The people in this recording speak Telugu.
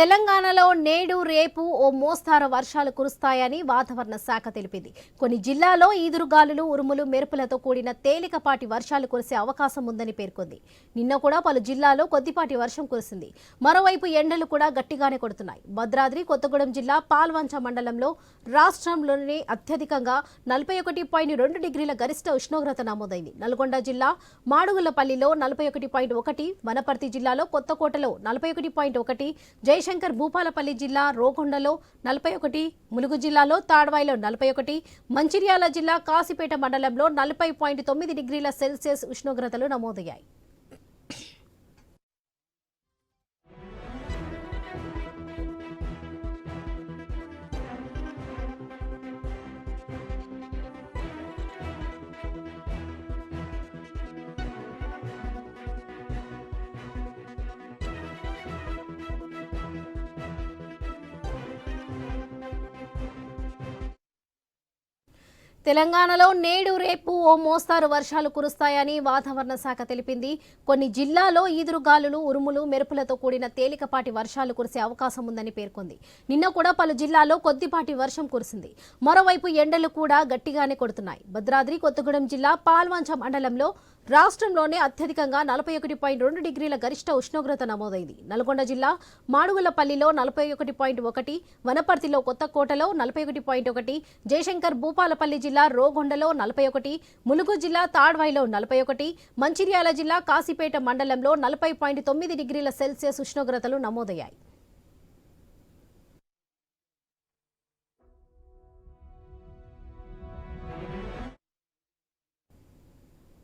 తెలంగాణలో నేడు రేపు ఓ మోస్తారు వర్షాలు కురుస్తాయని వాతావరణ శాఖ తెలిపింది. కొన్ని జిల్లాల్లో ఈదురుగాలులు ఉరుములు మెరుపులతో కూడిన తేలికపాటి వర్షాలు కురిసే అవకాశం ఉందని పేర్కొంది. నిన్న కూడా పలు జిల్లాల్లో కొద్దిపాటి వర్షం కురిసింది. మరోవైపు ఎండలు కూడా గట్టిగానే కొడుతున్నాయి. భద్రాద్రి కొత్తగూడెం జిల్లా పాల్వంచ మండలంలో రాష్ట్రంలోని అత్యధికంగా నలభై ఒకటి పాయింట్ రెండు డిగ్రీల గరిష్ట ఉష్ణోగ్రత నమోదైంది. నల్గొండ జిల్లా మాడుగులపల్లిలో నలభై ఒకటి పాయింట్ ఒకటి వనపర్తి జిల్లాలో కొత్తకోటలో నలభై ఒకటి పాయింట్ ఒకటి జయశంకర్ భూపాలపల్లి జిల్లా రోకొండలో నలభై ఒకటి ములుగు జిల్లాలో తాడ్వాయిలో నలభై ఒకటి మంచిర్యాల జిల్లా కాసిపేట మండలంలో నలభై పాయింట్ తొమ్మిది డిగ్రీల సెల్సియస్ ఉష్ణోగ్రతలు నమోదయ్యాయి. తెలంగాణలో నేడు రేపు ఓ మోస్తారు వర్షాలు కురుస్తాయని వాతావరణ శాఖ తెలిపింది. కొన్ని జిల్లాలో ఈదురుగాలులు ఉరుములు మెరుపులతో కూడిన తేలికపాటి వర్షాలు కురిసే అవకాశం ఉందని పేర్కొంది. నిన్న కూడా పలు జిల్లాల్లో కొద్దిపాటి వర్షం కురిసింది. మరోవైపు ఎండలు కూడా గట్టిగానే కొడుతున్నాయి. భద్రాద్రి కొత్తగూడెం జిల్లా పాల్వంచ మండలంలో రాష్ట్రంలోనే అత్యధికంగా నలభై ఒకటి పాయింట్ రెండు డిగ్రీల గరిష్ట ఉష్ణోగ్రత నమోదైంది. నల్గొండ జిల్లా మాడుగులపల్లిలో నలభై ఒకటి పాయింట్ ఒకటి వనపర్తిలో కొత్తకోటలో నలభై ఒకటి పాయింట్ ఒకటి జయశంకర్ భూపాలపల్లి జిల్లా రోగొండలో నలభై ఒకటి ములుగు జిల్లా తాడ్వాయిలో నలభై ఒకటి మంచిర్యాల జిల్లా కాశీపేట మండలంలో నలభై పాయింట్ తొమ్మిది డిగ్రీల సెల్సియస్ ఉష్ణోగ్రతలు నమోదయ్యాయి.